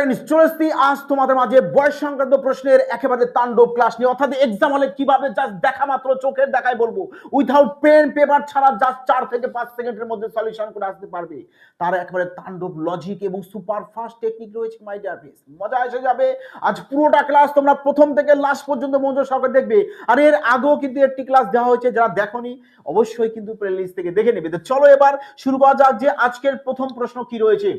চলে আজ তোমাদের মাঝে বয়স সংক্রান্ত প্রশ্নের একেবারে তাণ্ডব ক্লাস নিয়ে অর্থাৎ এক্সাম হলে কীভাবে জাস্ট দেখা মাত্র চোখের দেখায় বলব উইথাউট পেন পেপার ছাড়া জাস্ট চার থেকে পাঁচ সেকেন্ডের মধ্যে সলিউশন করে আসতে পারবে তার একেবারে তাণ্ডব লজিক এবং সুপার ফাস্ট টেকনিক রয়েছে মাই ফ্রেন্ডস মজা এসে যাবে আজ পুরোটা ক্লাস তোমরা প্রথম থেকে লাস্ট পর্যন্ত মনোযোগ সহকারে দেখবে আর এর আগেও কিন্তু একটি ক্লাস দেওয়া হয়েছে যারা দেখোনি অবশ্যই কিন্তু প্লেলিস্ট থেকে দেখে নেবে তো চলো এবার শুরু করা যাক যে আজকের প্রথম প্রশ্ন কি রয়েছে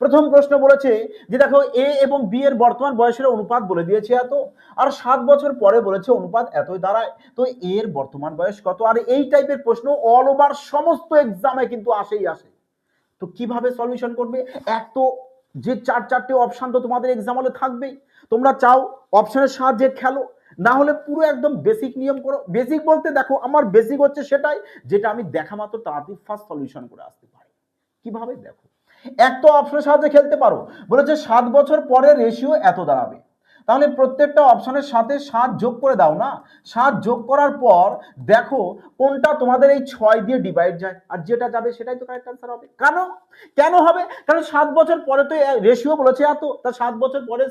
প্রথম প্রশ্ন বলেছে যে দেখো এ এবং বি এর বর্তমান বয়সের অনুপাত বলে দিয়েছে এত, আর সাত বছর পরে বলেছে অনুপাত এতই দাঁড়ায়। তো এর বর্তমান বয়স কত? আর এই টাইপের প্রশ্ন অল ওভার সমস্ত এক্সামে কিন্তু আসেই আসে। তো কীভাবে সলিউশন করবে? এক তো যে চার, চারটে অপশান তো তোমাদের এক্সাম হলে থাকবেই। তোমরা চাও অপশনের সাহায্যে খেলো, না হলে পুরো একদম বেসিক নিয়ম করো। বেসিক বলতে দেখো, আমার বেসিক হচ্ছে সেটাই, যেটা আমি দেখা মাত্র তাড়াতাড়ি ফার্স্ট সলিউশন করে আসতে পারি। কীভাবে দেখো? এক তো অপশনের সাহায্যে খেলতে পারো। বলেছে সাত বছর পরে রেশিও এত দাঁড়াবে। তাহলে প্রত্যেকটা অপশনের সাথে সাত যোগ করে দাও না। সাত যোগ করার পর দেখো কোনটা তোমাদের এই ছয় দিয়ে ডিভাইড যায়। আর যেটা যাবে সেটাই তো কারেক্ট আনসার হবে। কেন? কেন হবে? কারণ সাত বছর পরে তো রেশিও বলেছে এত। তা সাত বছর পরে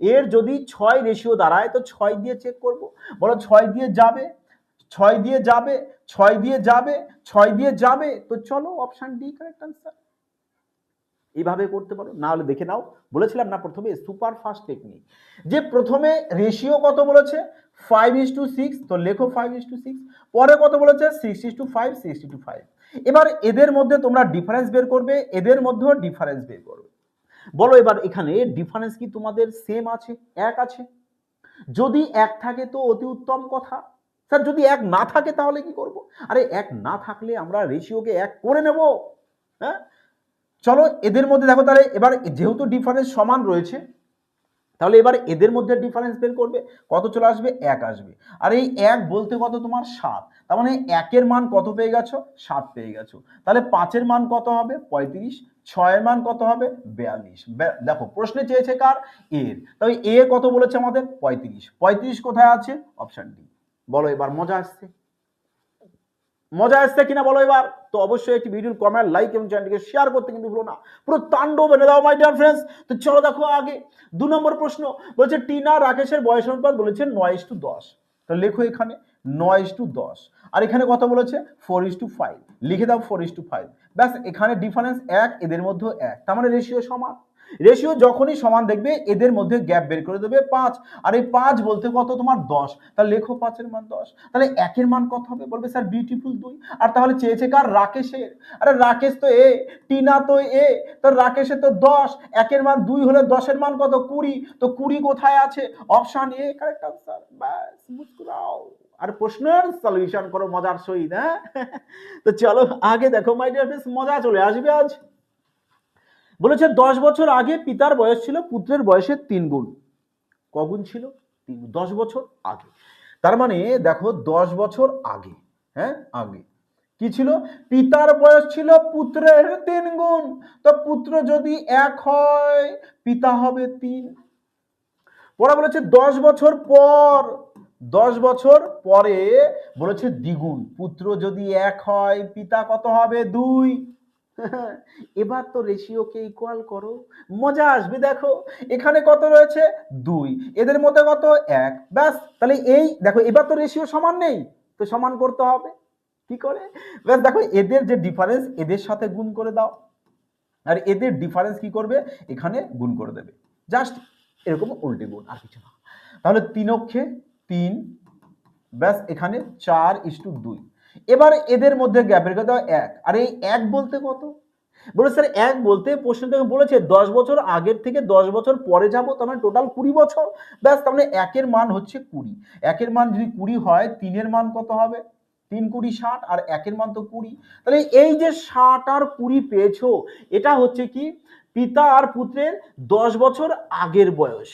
এর যদি ছয় রেশিও দাঁড়ায় তো ছয় দিয়ে চেক করব। বলো ছয় দিয়ে যাবে? ছয় দিয়ে যাবে? ছয় দিয়ে যাবে? ছয় দিয়ে যাবে? তো চলো অপশন ডি কারেক্ট আনসার এইভাবে করতে পারো, না হলে দেখে নাও। বলেছিলাম না প্রথমে সুপার ফাস্ট টেকনিক যে প্রথমে রেশিও কত বলেছে? ফাইভ ইস টু সিক্স তো লেখো ফাইভ ইস টু সিক্স পরে কত বলেছে? Six is to five sixty two five এবার এদের মধ্যে তোমরা ডিফারেন্স বের করবে, এদের মধ্যেও ডিফারেন্স বের করবে। বলো এবার এখানে ডিফারেন্স কি তোমাদের সেম আছে, এক আছে? যদি এক থাকে তো অতি উত্তম কথা। স্যার, যদি এক না থাকে তাহলে কি করব? আরে, এক না থাকলে আমরা রেশিওকে এক করে নেব। হ্যাঁ? চলো এদের মধ্যে দেখো তাহলে এবার যেহেতু ডিফারেন্স সমান রয়েছে, তাহলে এবার এদের মধ্যে ডিফারেন্স বের করবে, কত চলে আসবে? এক আসবে। আর এই এক বলতে কত তোমার? সাত। তার মানে একের মান কত পেয়ে গেছো? সাত পেয়ে গেছো। তাহলে পাঁচের মান কত হবে? পঁয়ত্রিশ। ছয়ের মান কত হবে? বিয়াল্লিশ। দেখো, প্রশ্নে চেয়েছে কার? এর। তবে এ কত বলেছে আমাদের? পঁয়ত্রিশ। পঁয়ত্রিশ কোথায় আছে? অপশন ডি বলো এবার, মজা আসছে। মজা আসছে কিনা বলো এবার? তো অবশ্যই একটি ভিডিওর কমেন্ট লাইক এবং চ্যানেলটিকে শেয়ার করতে কিন্তু ভুলো না। পুরো তাণ্ডব এনে দাও মাই ডিয়ার ফ্রেন্ডস তো চলো দেখো আগে। দু নম্বর প্রশ্ন বলছে, টিনা রাকেশের বয়স অনুপাত বলেছে নয় ইস টু দশ। তো লেখো এখানে, নয় ইস টু দশ। আর এখানে কত বলেছে ফোর ইস টু ফাইভ লিখে দাও ফোর ইস টু ফাইভ ব্যাস, এখানে ডিফারেন্স এক, এদের মধ্যেও এক। তার মানে রেশিও সমান। রেশিও যখনই সমান দেখবে, এদের মধ্যে গ্যাপ বের করে দেবে পাঁচ। আর এই পাঁচ বলতে কত? তোমার দশ। তাহলে লেখো পাঁচের মান দশ। তাহলে একের মান কত হবে? বলবে, স্যার বিউটিফুল দুই। আর তাহলে চেয়েছে কার? রাকেশের। আরে রাকেশ তো এ, টিনা তো এ, তো রাকেশের তো দশ। একের মান দুই হলে দশের মান কত? কুড়ি। তো কুড়ি কোথায় আছে? অপশন এ কারেক্ট আনসার ব্যাস, মুস্কুরাও। আর প্রশ্নের সলিউশন করো, মজার সহিত হ্যাঁ? তো চলো, আগে দেখো মাই ডিয়ার ফ্রেন্ডস মজা চলে আসবে আজ। বলেছে দশ বছর আগে পিতার বয়স ছিল, পুত্রের বয়সের তিন গুণ। কগুণ ছিল? তিন দশ বছর আগে। তার মানে দেখো, দশ বছর আগে হ্যাঁ? আগে। কি ছিল? পিতার বয়স ছিল পুত্রের তিন গুণ। তো পুত্র যদি এক হয়, পিতা হবে তিন। পরে বলেছে দশ বছর পর, দশ বছর পরে বলেছে দ্বিগুণ। পুত্র যদি এক হয়, পিতা কত হবে? দুই। এবার তো রেশিওকে ইকুয়াল করো। মজা আসবে, দেখো। এখানে কত রয়েছে? দুই। এদের মধ্যে কত? এক। ব্যাস, তাহলে এই, দেখো, এবার তো রেশিও সমান নেই। তো সমান করতে হবে। কি করে? ব্যাস, দেখো, এদের যে ডিফারেন্স এদের সাথে গুণ করে দাও। আর এদের ডিফারেন্স কি করবে? এখানে গুণ করে দেবে। জাস্ট এরকম উল্টে গুণ, আর কিছু না। তাহলে তিন অক্ষে তিন, ব্যাস, এখানে চার ইস্টু দুই। এবার এদের মধ্যে গ্যাপের কথা এক। আর এই এক বলতে কত? বলে স্যার এক বলতে প্রশ্ন থেকে বলেছে, দশ বছর আগের থেকে দশ বছর পরে যাব, তার মানে টোটাল কুড়ি বছর? ব্যাস, তার মানে একের মান হচ্ছে কুড়ি। একের মান যদি কুড়ি হয়, তিনের মান কত হবে? তিন কুড়ি ষাট, আর একের মান তো কুড়ি। তাহলে এই যে ষাট আর কুড়ি পেয়েছ, এটা হচ্ছে কি? পিতা আর পুত্রের দশ বছর আগের বয়স।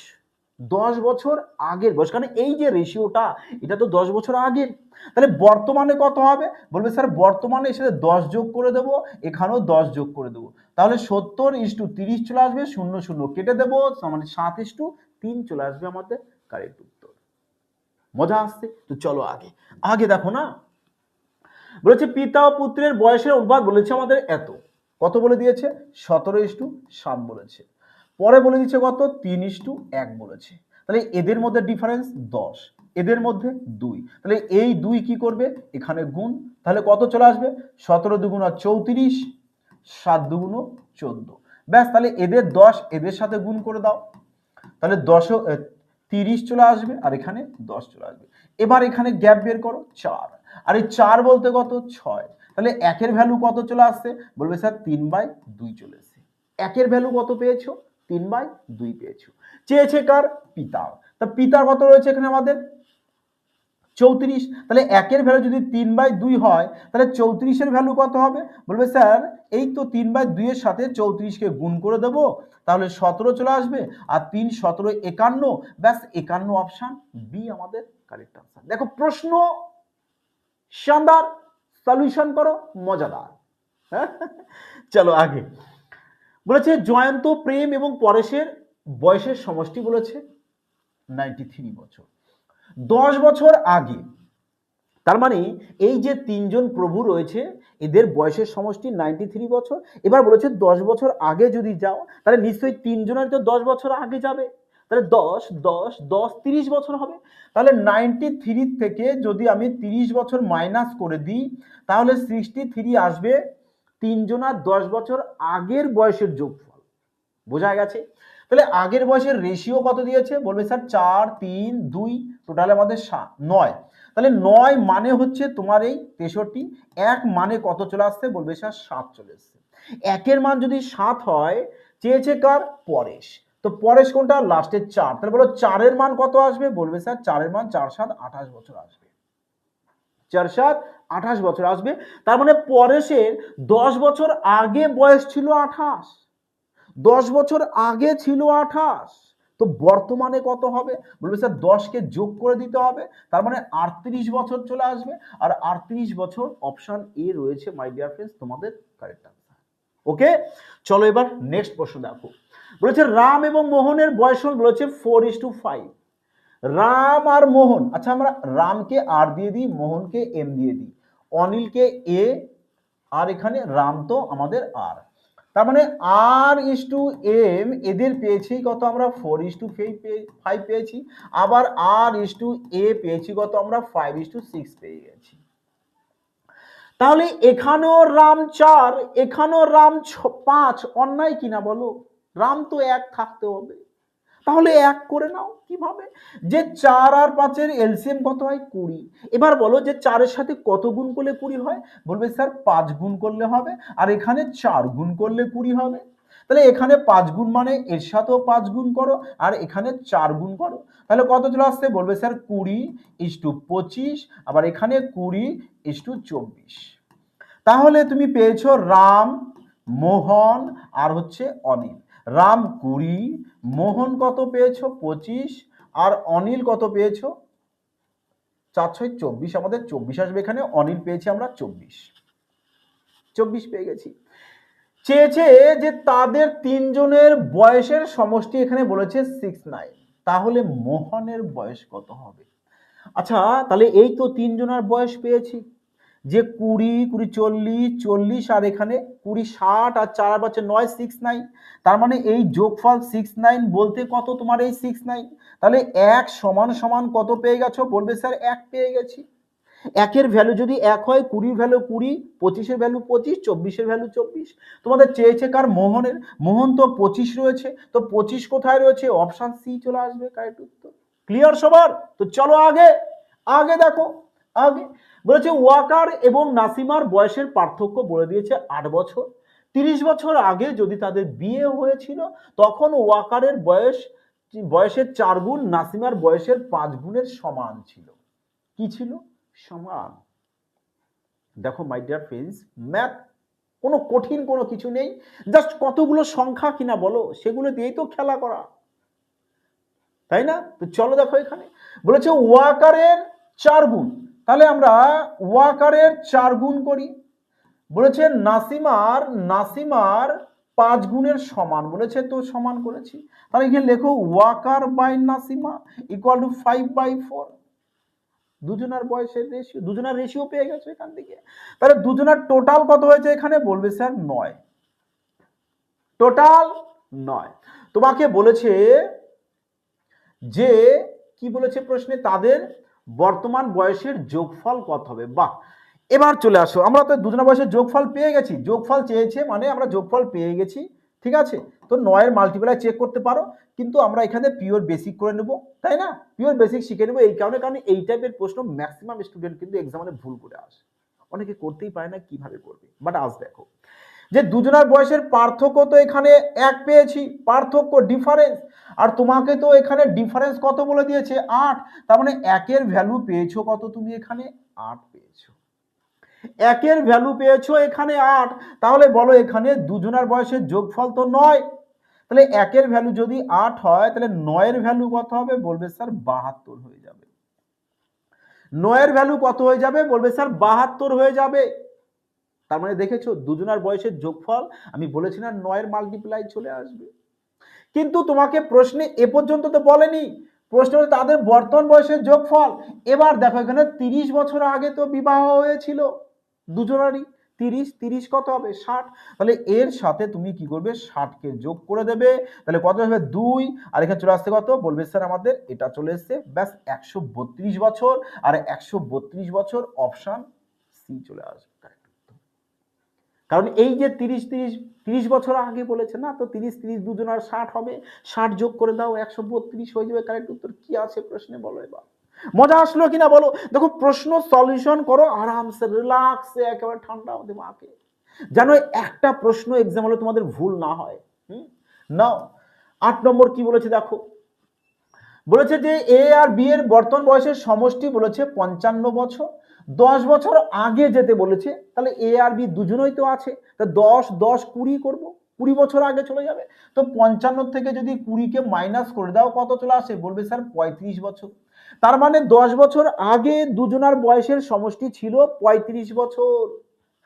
দশ বছর আগের বয়স। কারণ এই যে রেশিওটা এটা তো দশ বছর আগের। তাহলে বর্তমানে কত হবে? বলবে স্যার, বর্তমানে এসে দশ যোগ করে দেবো, এখানেও দশ যোগ করে দেবো। তাহলে সত্তর ইস্টু তিরিশ চলে আসবে, শূন্য শূন্য কেটে দেবো মানে সাত ইস্টু তিন চলে আসবে আমাদের, কারেক্ট উত্তর। মজা আসছে? তো চলো আগে। আগে দেখো না। বলেছে, পিতা ও পুত্রের বয়সের অনুপাত বলেছে আমাদের এত। কত বলে দিয়েছে? সতেরো ইস্টু সাত বলেছে। পরে বলে দিচ্ছে কত? তিন টু এক বলেছে। তাহলে এদের মধ্যে ডিফারেন্স দশ, এদের মধ্যে দুই। তাহলে এই দুই কি করবে? এখানে গুণ। তাহলে কত চলে আসবে? সতেরো দুগুণ চৌত্রিশ, সাত দুগুণ চোদ্দ। ব্যাস, তাহলে এদের দশ এদের সাথে গুণ করে দাও। তাহলে দশ তিরিশ চলে আসবে আর এখানে দশ চলে আসবে। এবার এখানে গ্যাপ বের করো, চার। আর এই চার বলতে কত? ছয়। তাহলে একের ভ্যালু কত চলে আসছে? বলবে, স্যার, তিন বাই দুই চলে এসছে। একের ভ্যালু কত পেয়েছ? তিন বাই দুই পেয়েছ। চেয়েছে কার? পিতার। তা পিতার কত রয়েছে এখানে আমাদের? চৌত্রিশ। তাহলে একের ভ্যালু যদি তিন বাই দুই হয়, তাহলে চৌত্রিশের ভ্যালু কত হবে? বলবে, স্যার, এই তো তিন বাই দুইয়ের সাথে চৌত্রিশকে গুণ করে দেবো। তাহলে সতেরো চলে আসবে। আর তিন সতেরো একান্ন। ব্যাস, একান্ন অপশান বি আমাদের কারেক্ট অপশান দেখো, প্রশ্ন শানদার। সলিউশন করো, মজাদার? চলো আগে। বলেছে, জয়ন্ত প্রেম এবং পরেশের বয়সের সমষ্টি বলেছে নাইনটি থ্রি বছর। দশ বছর আগে, তার মানে এই যে তিনজন প্রভু রয়েছে, এদের বয়সের সমষ্টি নাইনটি থ্রি বছর। এবার বলেছে, দশ বছর আগে যদি যাও, তাহলে নিশ্চয়ই তিনজনের তো দশ বছর আগে যাবে। তাহলে দশ দশ দশ, তিরিশ বছর হবে। তাহলে নাইনটি থ্রি থেকে যদি আমি তিরিশ বছর মাইনাস করে দিই, তাহলে সিক্সটি থ্রি আসবে তিনজনার দশ বছর আগের বয়সের যোগফল। বোঝা গেছে? তাহলে আগের বয়সের রেশিও কত দিয়েছে? বলবে, স্যার, চার, তিন, দুই টোটাল আমাদের নয়। তাহলে নয় মানে হচ্ছে তোমার এই তেষট্টি, এক মানে কত চলে আসছে? বলবে, স্যার, সাত চলে আসছে একের মান যদি সাত হয়, চেয়েছে কার? পরেশ। তো পরেশ কোনটা? লাস্টের চার। তাহলে বলো, চারের মান কত আসবে? বলবে, স্যার, চারের মান চার সাত আঠাশ বছর আসবে। চার সাত আঠাশ বছর আসবে। তার মানে পরেশের দশ বছর আগে বয়স ছিল আঠাশ। দশ বছর আগে ছিল আঠাশ। তো বর্তমানে কত হবে? বলবে স্যার দশকে যোগ করে দিতে হবে। তার মানে আটত্রিশ বছর চলে আসবে। আর আটত্রিশ বছর অপশান এ রয়েছে মাই ডিয়ার ফ্রেন্ডস তোমাদের কারেক্ট আনসার ওকে চলো এবার নেক্সট প্রশ্ন দেখো। বলেছে, রাম এবং মোহনের বয়স বলেছে four is to five Ram আর মোহন আচ্ছা আমরা রামকে আর দিয়ে দিই, মোহনকে এম দিয়ে দিই। অনিলকে এ, আর এখানে রাম তো আমাদের আর। তার মানে আর ইস টু এম এদের পেয়েছি কত আমরা? ফোর ইস টু ফাইভ পেয়েছি। আবার আর ইস টু এ পেয়েছি কত আমরা? ফাইভ ইস টু সিক্স পেয়ে গেছি। তাহলে এখানেও রাম চার, এখানেও রাম পাঁচ, অন্যায় কিনা বলো? রাম তো এক থাকতে হবে। তাহলে এক করে নাও কীভাবে? যে চার আর পাঁচের এলসিএম কত হয়? কুড়ি। এবার বলো যে চারের সাথে কত গুণ করলে কুড়ি হয়? বলবে স্যার, পাঁচ গুণ করলে হবে আর এখানে চার গুণ করলে কুড়ি হবে। তাহলে এখানে পাঁচ গুণ মানে এর সাথেও পাঁচ গুণ করো আর এখানে চার গুণ করো। তাহলে কত চলে আসছে? বলবে স্যার, কুড়ি ইস টু পঁচিশ, আবার এখানে কুড়ি ইস টু চব্বিশ। তাহলে তুমি পেয়েছ রাম, মোহন আর হচ্ছে অনিল। রাম কুড়ি, মোহন কত পেয়েছ? পঁচিশ, আর অনিল কত পেয়েছ? চার ছয় চব্বিশ, আমাদের চব্বিশ আসবে এখানে, অনিল পেয়েছি আমরা চব্বিশ। চব্বিশ পেয়ে গেছি। চেয়েছে যে তাদের তিনজনের বয়সের সমষ্টি এখানে বলেছে সিক্স নাইন তাহলে মোহনের বয়স কত হবে? আচ্ছা তাহলে এই তো তিনজনের বয়স পেয়েছি। যে কুড়ি কুড়ি চল্লিশ চল্লিশ আর এখানে কুড়ি ষাট আর চার পাচ্ছে নয় সিক্স নাইন তার মানে এই যোগফল সিক্স নাইন বলতে কত তোমার এই সিক্স নাইন তাহলে এক সমান সমান কত পেয়ে গেছো? বলবে স্যার এক পেয়ে গেছি। একের ভ্যালু যদি এক হয়, কুড়ির ভ্যালু কুড়ি, পঁচিশের ভ্যালু পঁচিশ, চব্বিশের ভ্যালু চব্বিশ। তোমাদের চেয়েছে কার? মোহনের। মোহন তো পঁচিশ রয়েছে। তো পঁচিশ কোথায় রয়েছে? অপশান সি চলে আসবে, কারেক্ট উত্তর। ক্লিয়ার সবার? তো চলো আগে। আগে দেখো। আগে বলেছে ওয়াকার এবং নাসিমার বয়সের পার্থক্য বলে দিয়েছে আট বছর। তিরিশ বছর আগে যদি তাদের বিয়ে হয়েছিল, তখন ওয়াকারের বয়স, বয়সের চার গুণ, নাসিমার বয়সের পাঁচ গুণের সমান ছিল। কি ছিল? সমান। দেখো মাই ডিয়ার ফ্রেন্ডস ম্যাথ কোনো কঠিন কোনো কিছু নেই। জাস্ট কতগুলো সংখ্যা কিনা বলো, সেগুলো দিয়েই তো খেলা করা। তাই না? তো চলো দেখো এখানে। বলেছে ওয়াকারের চার গুণ। তাহলে আমরা ওয়াকারের চার গুণ করি। বলেছে নাসিমার নাসিমার পাঁচ গুণের সমান। বলেছে তো সমান করেছি। তাহলে এখানে লেখো Waker by Nasima equal to five by four দুজনার বয়সের রেশিও দুজনার রেশিও পেয়ে গেছে এখান থেকে। তাহলে দুজনার টোটাল কত হয়েছে এখানে? বলবে স্যার নয়। টোটাল নয়। তোমাকে বলেছে যে, কি বলেছে প্রশ্নে? তাদের বর্তমান বয়সের যোগফল কত হবে? বাহ! এবার চলে আসো। আমরা তো দুজনের বয়সের যোগফল পেয়ে গেছি। যোগফল চেয়েছে মানে আমরা যোগফল পেয়ে গেছি, ঠিক আছে? তো নয়ের মাল্টিপ্লাই চেক করতে পারো, কিন্তু আমরা এখানে পিওর বেসিক করে নেব, তাই না? পিওর বেসিক শিখে নেব এই কারণে কারণে এই টাইপের প্রশ্ন ম্যাক্সিমাম স্টুডেন্ট কিন্তু এক্সামে ভুল করে আসে। অনেকে করতেই পারে না, কীভাবে করবে? বাট আজ দেখো। যে দুজনের বয়সের পার্থক্য তো এখানে এক পেয়েছি, পার্থক্য ডিফারেন্স আর তোমাকে তো এখানে ডিফারেন্স কত বলে দিয়েছে? আট। তার মানে একের ভ্যালু পেয়েছ কত তুমি এখানে? আট পেয়েছ। একের ভ্যালু পেয়েছ এখানে আট। তাহলে বলো এখানে দুজনের বয়সের যোগফল তো নয়। তাহলে একের ভ্যালু যদি আট হয়, তাহলে নয়ের ভ্যালু কত হবে? বলবে স্যার বাহাত্তর হয়ে যাবে। নয়ের ভ্যালু কত হয়ে যাবে? বলবে স্যার বাহাত্তর হয়ে যাবে। তার মানে দেখেছ, দুজনার বয়সের যোগফল, আমি বলেছি না নয়ের মাল্টিপ্লাই চলে আসবে। কিন্তু তোমাকে প্রশ্নে এ পর্যন্ত তো বলেনি। প্রশ্ন হচ্ছে তাদের বর্তমান বয়সের যোগফল। এবার দেখো, এখানে তিরিশ বছর আগে তো বিবাহ হয়েছিল দুজনারই। তিরিশ তিরিশ কত হবে? ষাট। তাহলে এর সাথে তুমি কি করবে? ষাটকে যোগ করে দেবে। তাহলে কত হবে? দুই। আর এখানে চলে আসতে কত? বলবে স্যার আমাদের, এটা চলে এসছে, ব্যাস একশো বত্রিশ বছর। আর একশো বত্রিশ বছর অপশান সি চলে আসবে। কারণ এই যে তিরিশ তিরিশ তিরিশ বছর আগে বলেছে না, তো তিরিশ তিরিশ দুজন আর ষাট হবে, ষাট যোগ করে দাও, একশো বত্রিশ হয়ে যাবে কারেক্ট উত্তর কি আছে প্রশ্নে বলো এবার। মজা আসলো কিনা বলো? দেখো, প্রশ্ন সলিউশন করো, আরামসে রিল্যাক্সে একেবারে ঠান্ডা দিমাকে। যেন একটা প্রশ্ন এক্সাম হলে তোমাদের ভুল না হয়। হুম? নাও, আট নম্বর কি বলেছে দেখো? বলেছে যে এ আর বি এর বর্তমান বয়সের সমষ্টি বলেছে পঞ্চান্ন বছর। দশ বছর আগে যেতে বলেছে, তাহলে এ আর বি দুজনই তো আছে। তা দশ দশ কুড়ি করব, কুড়ি বছর আগে চলে যাবে। তো পঞ্চান্ন থেকে যদি কুড়িকে মাইনাস করে দাও, কত চলে আসে? বলবে স্যার পঁয়ত্রিশ বছর। তার মানে দশ বছর আগে দুজনার বয়সের সমষ্টি ছিল পঁয়ত্রিশ বছর।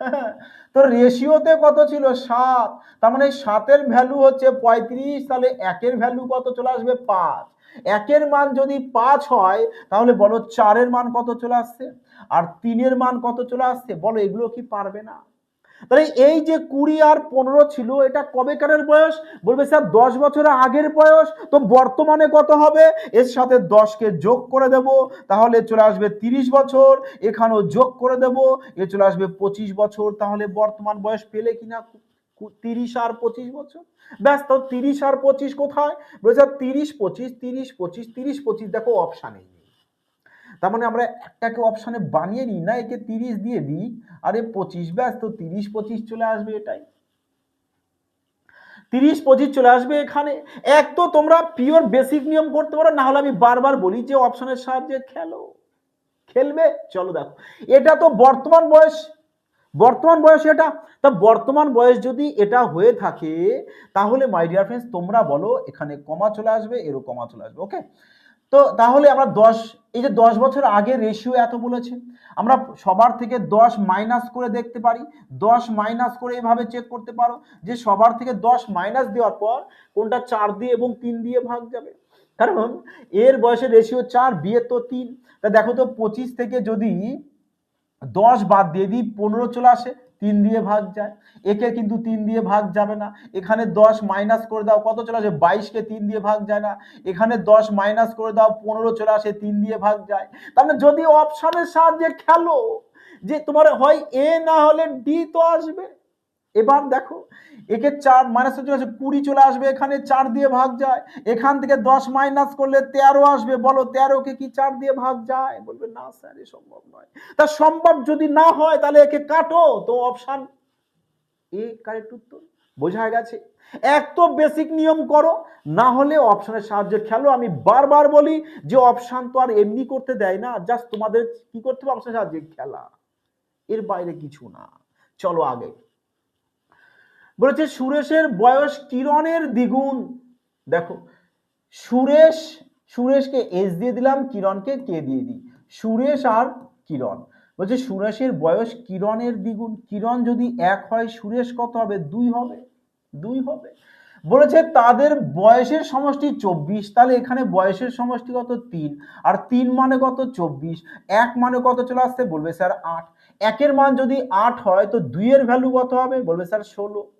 তো রেশিওতে কত ছিল? সাত। তার মানে সাতের ভ্যালু হচ্ছে পঁয়ত্রিশ, তাহলে একের ভ্যালু কত চলে আসবে? পাঁচ। একের মান যদি পাঁচ হয়, তাহলে বলো চারের মান কত চলে আসছে? আর তিনের মান কত চলে আসছে? বলো, এগুলো কি পারবে না? তাহলে এই যে কুড়ি আর পনেরো ছিল, এটা কবেকারের বয়স? বলবে স্যার, দশ বছরের আগের বয়স। তো বর্তমানে কত হবে? এর সাথে দশকে যোগ করে দেব। তাহলে চলে আসবে তিরিশ বছর। এখানেও যোগ করে দেব। এ চলে আসবে পঁচিশ বছর। তাহলে বর্তমান বয়স পেলে কিনা তিরিশ আর পঁচিশ বছর? ব্যাস, তো তিরিশ আর পঁচিশ কোথায়? বলছে তিরিশ পঁচিশ তিরিশ পঁচিশ তিরিশ পঁচিশ, দেখো অপশানেই নেই তার মানে আমরা একটাকে অপশানে বানিয়ে নিই, না একে তিরিশ দিয়ে দিই, আরে পঁচিশ ব্যাস, তো তিরিশ পঁচিশ চলে আসবে এটাই। তিরিশ পঁচিশ চলে আসবে এখানে। এক তো তোমরা পিওর বেসিক নিয়ম করতে পারো, না হলে আমি বারবার বলি যে অপশনের সাহায্যে খেলো। খেলবে? চলো দেখো। এটা তো বর্তমান বয়স। বর্তমান বয়স এটা। তা বর্তমান বয়স যদি এটা হয়ে থাকে, তাহলে মাই ডিয়ার ফ্রেন্ডস তোমরা বলো এখানে কমা চলে আসবে, এরও কমা চলে আসবে ওকে তো তাহলে আমরা দশ, এই যে দশ বছর আগে রেশিও এত বলেছে, আমরা সবার থেকে দশ মাইনাস করে দেখতে পারি, দশ মাইনাস করে এভাবে চেক করতে পারো যে সবার থেকে দশ মাইনাস দেওয়ার পর কোনটা চার দিয়ে এবং তিন দিয়ে ভাগ যাবে। কারণ এর বয়সের রেশিও চার, বিয়ের তো তিন। তা দেখো তো পঁচিশ থেকে যদি দশ বাদ দিয়ে দিই, পনেরো চলে আসে। তিন দিয়ে ভাগ যায়। একে কিন্তু তিন দিয়ে ভাগ যাবে না। এখানে দশ মাইনাস করে দাও, কত চলে আসে? বাইশকে তিন দিয়ে ভাগ যায় না। এখানে দশ মাইনাস করে দাও, পনেরো চলে আসে, তিন দিয়ে ভাগ যায়। তার মানে যদি অপশানের সাহায্যে খেলো, যে তোমার হয় এ না হলে ডি তো আসবে। এবার দেখো, একে চার মাইনাস চলে আসে কুড়ি চলে আসবে, এখানে চার দিয়ে ভাগ যায়। এখান থেকে দশ মাইনাস করলে তেরো আসবে, বলো তেরোকে কি চার দিয়ে ভাগ যায়? বলবে, না স্যার এ সম্ভব নয়। তা সম্ভব যদি না হয়, তাহলে একে কাটো। তো অপশান এ কারেক্ট উত্তর। বোঝা গেছে। এক তো বেসিক নিয়ম করো, না হলে অপশনের সাহায্যে খেলো। আমি বারবার বলি যে অপশান তো আর এমনি করতে দেয় না জাস্ট তোমাদের কি করতে হবে? অপশনের সাহায্যে খেলা। এর বাইরে কিছু না। চলো আগে। বলেছে, সুরেশের বয়স কিরণের দ্বিগুণ। দেখো, সুরেশ, সুরেশকে এস দিয়ে দিলাম, কিরণকে কে দিয়ে দিই। সুরেশ আর কিরণ। বলছে, সুরেশের বয়স কিরণের দ্বিগুণ। কিরণ যদি এক হয়, সুরেশ কত হবে? দুই হবে। দুই হবে। বলেছে, তাদের বয়সের সমষ্টি চব্বিশ। তাহলে এখানে বয়সের সমষ্টি কত? তিন। আর তিন মানে কত? চব্বিশ। এক মানে কত? চলে আসতে বলবে স্যার, আট। একের মান যদি আট হয়, তো দুইয়ের ভ্যালু কত হবে? বলবে স্যার, ষোলো।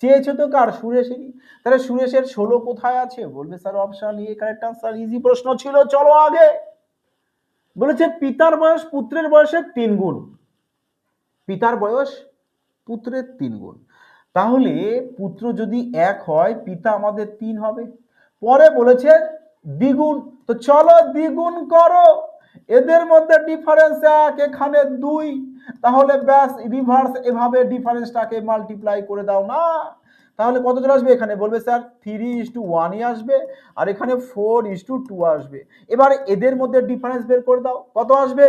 চেয়েছে তো কার? সুরেশেরই। তাহলে সুরেশের ষোলো কোথায় আছে? বলবে sir option a correct answer easy প্রশ্ন ছিল, চলো আগে। বলেছে, পিতার বয়স পুত্রের বয়সের তিন গুণ। পিতার বয়স পুত্রের তিন গুণ। তাহলে পুত্র যদি এক হয়, পিতা আমাদের তিন হবে। পরে বলেছে, দ্বিগুণ। তো চলো দ্বিগুণ করো। এদের মধ্যে ডিফারেন্স এক, এখানে দুই। তাহলে ব্যাস রিভার্স এভাবে ডিফারেন্সটাকে মাল্টিপ্লাই করে দাও না। তাহলে কত আসবে? এখানে বলবে স্যার থ্রি ইস টু ওয়ানই আসবে, আর এখানে ফোর ইস টু টু আসবে। এবার এদের মধ্যে ডিফারেন্স বের করে দাও। কত আসবে?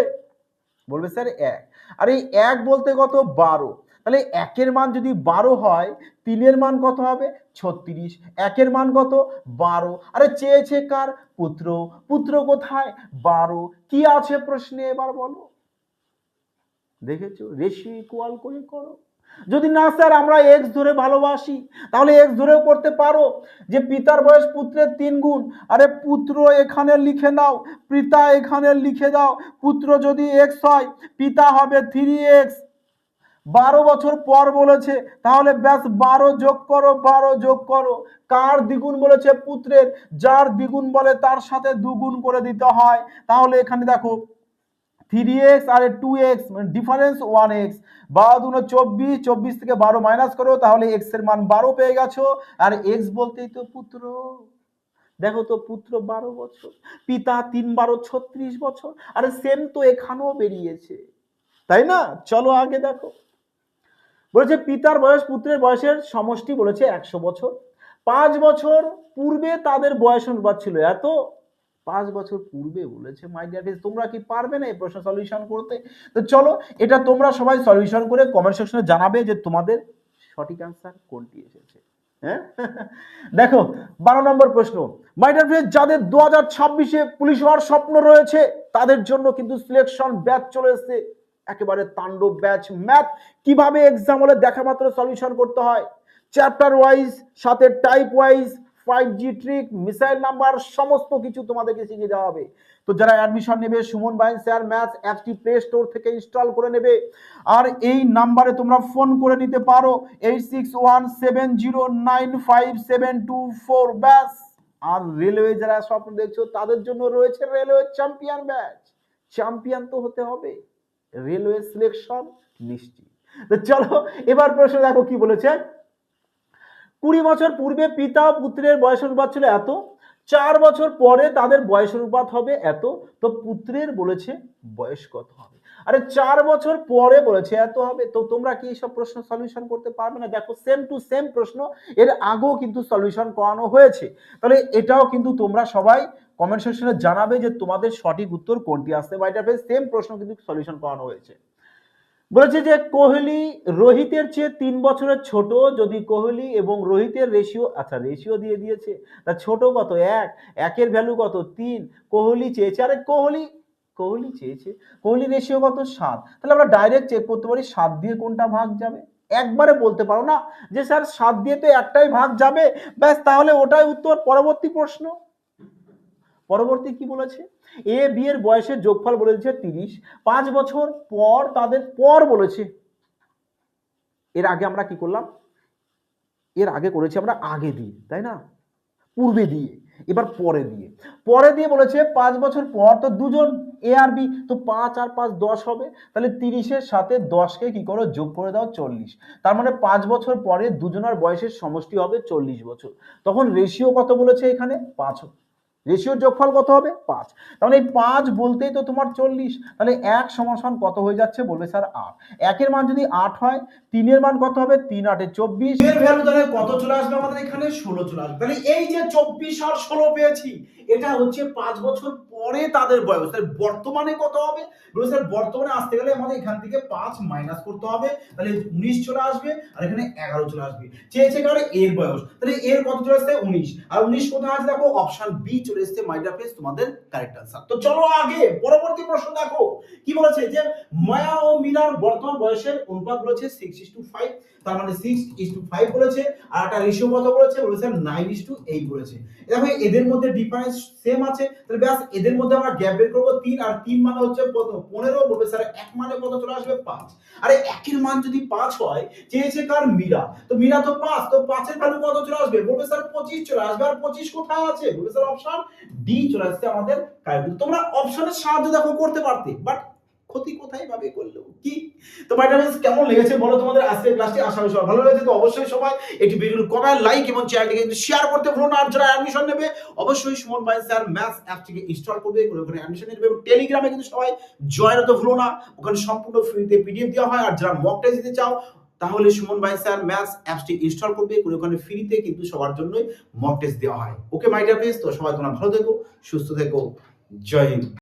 বলবে স্যার, এক। আর এই এক বলতে কত? বারো। তাহলে একের মান যদি বারো হয়, তিনের মান কত হবে? ছত্রিশ। একের মান কত? বারো। আরে চেয়েছে কার? পুত্র। পুত্র কোথায়? বারো। কি আছে প্রশ্নে এবার বলো? দেখেছ? রেশিও ইকুয়াল করে করো। যদি না স্যার, আমরা এক্স ধরে ভালোবাসি, তাহলে এক্স ধরেও করতে পারো। যে পিতার বয়স পুত্রের তিন গুণ, আরে পুত্র এখানে লিখে নাও, পিতা এখানে লিখে দাও। পুত্র যদি এক্স হয়, পিতা হবে থ্রি এক্স বারো বছর পর বলেছে, তাহলে ব্যাস বারো যোগ করো, বারো যোগ করো। কার দ্বিগুণ বলেছে পুত্রের? যার দ্বিগুণ বলে তার সাথে দুগুণ করে দিতে হয়। তাহলে এখানে দেখো থ্রি এক্স আর টু এক্স মানে ডিফারেন্স ওয়ান এক্স বারো দুনো চব্বিশ চব্বিশ থেকে বারো মাইনাস করো, তাহলে এক্সের মান বারো পেয়ে গেছো। আর এক্স বলতেই তো পুত্র। দেখো তো পুত্র বারো বছর, পিতা তিন বারো ছত্রিশ বছর, আরে সেম তো এখানেও বেরিয়েছে। তাই না? চলো আগে দেখো। বলেছে পিতার বয়স পুত্রের বয়সের সমষ্টি বলেছে একশো বছর। পাঁচ বছর পূর্বে তাদের বয়স অনুপাত ছিল এত? পাঁচ বছর পূর্বে বলেছে মাই ডিয়ার তোমরা কি পারবে না এই প্রশ্ন সলিউশন করতে? তো চলো, এটা তোমরা সবাই সলিউশন করে কমেন্ট সেকশনে জানাবে যে তোমাদের সঠিক অ্যান্সার কোনটি এসেছে। হ্যাঁ? দেখো, বারো নম্বর প্রশ্ন। মাই ডিয়ার ফ্রেন্ড যাদের দু হাজার ছাব্বিশে পুলিশ হওয়ার স্বপ্ন রয়েছে, তাদের জন্য কিন্তু সিলেকশন ব্যাচ চলে এসেছে। একেবারে তাণ্ডব ব্যাচ ম্যাথ। কীভাবে এক্সাম হলে দেখা মাত্র সলিউশন করতে হয়? চ্যাপ্টার ওয়াইজ সাথে type wise five G trick missile number সমস্ত কিছু তোমাদেরকে শিখিয়ে দেওয়া হবে। তো যারা অ্যাডমিশন নেবে, সুমন বাইন স্যার ম্যাথস অ্যাপটি প্লে স্টোর থেকে ইনস্টল করে নেবে। আর এই নাম্বারে তোমরা ফোন করে নিতে পারো eight six one seven zero nine five seven two four ব্যাস। আর রেলওয়ে যারা স্বপ্ন দেখছ, তাদের জন্য রয়েছে রেলওয়ে চ্যাম্পিয়ন ব্যাচ চ্যাম্পিয়ন তো হতে হবে। রেলওয়ে সিলেকশন নিশ্চিত। তো চলো, এবার প্রশ্ন দেখো কি বলেছে। কুড়ি বছর পূর্বে পিতা পুত্রের বয়স অনুপাত ছিল এত, চার বছর পরে তাদের বয়স অনুপাত হবে এত, তো পুত্রের বলেছে বয়স কত হবে? আরে চার বছর পরে বলেছে এত হবে, তো তোমরা কি এইসব প্রশ্ন সলিউশন করতে পারবে না? দেখো সেম টু সেম প্রশ্ন, এর আগেও কিন্তু সলিউশন করানো হয়েছে। তাহলে এটাও কিন্তু তোমরা সবাই কমেন্ট সেকশনে জানাবে যে তোমাদের সঠিক উত্তর কোনটি আসতে বা এটা সেম প্রশ্ন কিন্তু সলিউশন করানো হয়েছে। বলেছে যে কোহলি রোহিতের চেয়ে তিন বছরের ছোট, যদি কোহলি এবং রোহিতের রেশিও আচ্ছা রেশিও দিয়ে দিয়েছে, তা ছোট কত? এক। একের ভ্যালু কত? তিন। কোহলি চেয়েছে, আরে কোহলি কোহলি চেয়েছে, কোহলি রেশিও কত? সাত। তাহলে আমরা ডাইরেক্ট চেক করতে পারি, সাত দিয়ে কোনটা ভাগ যাবে? একবারে বলতে পারো না যে স্যার, সাত দিয়ে তো একটাই ভাগ যাবে, ব্যাস তাহলে ওটাই উত্তর, পরবর্তী প্রশ্ন। পরবর্তী কি বলেছে? এ বি এর বয়সের যোগফল বলেছে তিরিশ। পাঁচ বছর পর তাদের পর বলেছে। এর আগে আমরা কি করলাম? এর আগে করেছি আমরা আগে দিয়ে, তাই না? পূর্বে দিয়ে, এবার পরে দিয়ে। পরে দিয়ে বলেছে পাঁচ বছর পর তো দুজন এ আর বি তো পাঁচ আর পাঁচ দশ হবে। তাহলে তিরিশের সাথে দশকে কি করো? যোগ করে দাও চল্লিশ। তার মানে পাঁচ বছর পরে দুজনের বয়সের সমষ্টি হবে চল্লিশ বছর। তখন রেশিও কত বলেছে এখানে? পাঁচ রেশিওর যোগফল কত হবে? পাঁচ। তাহলে এই পাঁচ বলতেই তো তোমার চল্লিশ। তাহলে এক সমান কত হয়ে যাচ্ছে বলবে স্যার আট। একের মান যদি আট হয়, তিনের মান কত হবে? তিন আটে চব্বিশ। এর ভ্যালু তাহলে কত চলে আসবে আমাদের এখানে? ষোলো চলে আসবে। তাহলে এই যে চব্বিশ আর ষোলো পেয়েছি, এটা হচ্ছে পাঁচ বছর পরে তাদের বয়স। তাহলে বর্তমানে কত হবে? বলবে স্যার বর্তমানে আসতে গেলে আমাদের এখান থেকে পাঁচ মাইনাস করতে হবে। তাহলে উনিশ চলে আসবে, আর এখানে এগারো চলে আসবে। চেয়েছে কারণে এর বয়স। তাহলে এর কত চলে আসছে? উনিশ। আর উনিশ কোথায় আছে? দেখো অপশন বি চলে এসেছে মাইডা ফেস তোমাদের কারেক্ট আনসার তো চলো আগে, পরবর্তী প্রশ্ন দেখো। কি বলেছে যে, মায়া ও মিনার বর্তমান বয়সের অনুপাত বলেছে সিক্স ইস টু ফাইভ তার মানে সিক্স ইস টু ফাইভ বলেছে, আর একটা রেশিও কত বলেছে? বলেছে নাইন ইস টু এইট বলেছে। দেখো, এদের মধ্যে ডিফারেন্স সেম আছে, তাহলে ব্যাস, এদের মধ্যে আমরা গ্যাপ বের করব তিন, আর তিন মানে হচ্ছে কত? পনেরো, বলবে স্যার এক মানে কত? চলে আসবে পাঁচ। আরে, একের মান যদি পাঁচ হয়, চেয়েছে কার? মীরা। তো মীরা তো পাঁচ, তো পাঁচের ভ্যালু কত? চলে আসবে। বলবে স্যার পঁচিশ, চলে আসবে। আর পঁচিশ কোথায় আছে? বলবে স্যার অপশন ডি চলে আসছে আমাদের তোমরা অপশনের সাহায্য দেখো, করতে পারতে বাট ক্ষতি কোথায় করল কি? তো কেমন লেগেছে বলো তোমাদের আজকের ক্লাসটি সবার ভালো লেগেছে, তো অবশ্যই সবাই কমেন্ট লাইক এবং চ্যানেলটিকে কিন্তু শেয়ার করতে ভুলো না। আর যারা অ্যাডমিশন নেবে, অবশ্যই সুমন ভাই স্যার অ্যাপটিকে ইনস্টল করবে, করে ওখানে অ্যাডমিশন নেবে টেলিগ্রামে কিন্তু সবাই জয়েন হতে ভুলো না। ওখানে সম্পূর্ণ ফ্রিতে পিডিএফ দেওয়া হয়। আর যারা মক টেস্ট দিতে চাও তাহলে সুমন ভাই স্যার ম্যাথস অ্যাপসটি ইনস্টল করবে কোনো ওখানে ফ্রিতে কিন্তু সবার জন্যই মক টেস্ট দেওয়া হয়। ওকে মাই ডিয়ার তো সবাই তোমরা ভালো থেকো, সুস্থ থেকো, জয় হিন্দ।